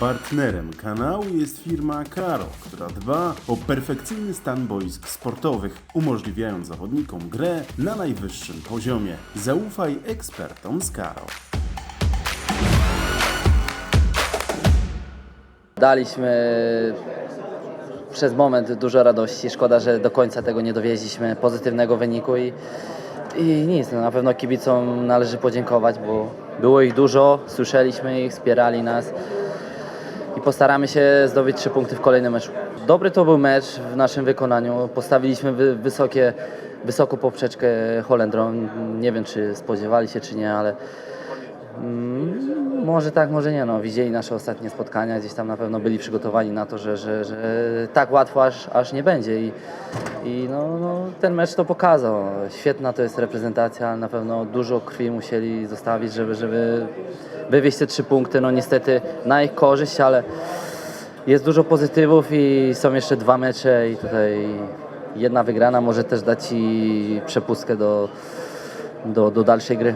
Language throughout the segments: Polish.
Partnerem kanału jest firma Karo, która dba o perfekcyjny stan boisk sportowych, umożliwiając zawodnikom grę na najwyższym poziomie. Zaufaj ekspertom z Karo. Daliśmy przez moment dużo radości. Szkoda, że do końca tego nie dowieźliśmy, pozytywnego wyniku i, i nic. No, na pewno kibicom należy podziękować, bo było ich dużo, słyszeliśmy ich, wspierali nas postaramy się zdobyć trzy punkty w kolejnym meczu. Dobry to był mecz w naszym wykonaniu. Postawiliśmy wy, wysokie, wysoką poprzeczkę Holendrom. Nie wiem, czy spodziewali się, czy nie, ale Mm, Może tak, może nie. No. Widzieli nasze ostatnie spotkania, gdzieś tam na pewno byli przygotowani na to, że, że, że tak łatwo aż, aż nie będzie. I, i no, no, ten mecz to pokazał. Świetna to jest reprezentacja, ale na pewno dużo krwi musieli zostawić, żeby, żeby wywieźć te trzy punkty. No niestety na ich korzyść, ale jest dużo pozytywów i są jeszcze dwa mecze i tutaj jedna wygrana może też dać Ci przepustkę do, do, do dalszej gry.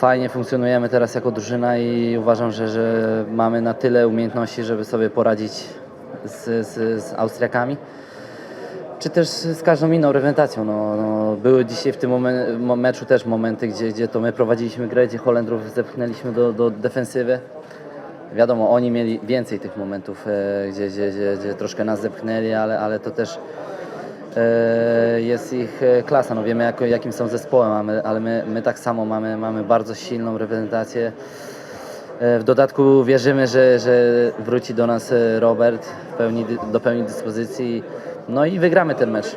Fajnie funkcjonujemy teraz jako drużyna i uważam, że, że mamy na tyle umiejętności, żeby sobie poradzić z, z, z Austriakami. Czy też z każdą inną reprezentacją. No, no, były dzisiaj w tym momen- mo- meczu też momenty, gdzie, gdzie to my prowadziliśmy grę, gdzie Holendrów zepchnęliśmy do, do defensywy. Wiadomo, oni mieli więcej tych momentów, e, gdzie, gdzie, gdzie, gdzie troszkę nas zepchnęli, ale, ale to też jest ich e, klasa. No wiemy, jak, jakim są zespołem, ale, my, my tak samo mamy, mamy bardzo silną reprezentację. E, W dodatku wierzymy, że, że wróci do nas e, Robert w pełni, do pełni dyspozycji. No i wygramy ten mecz.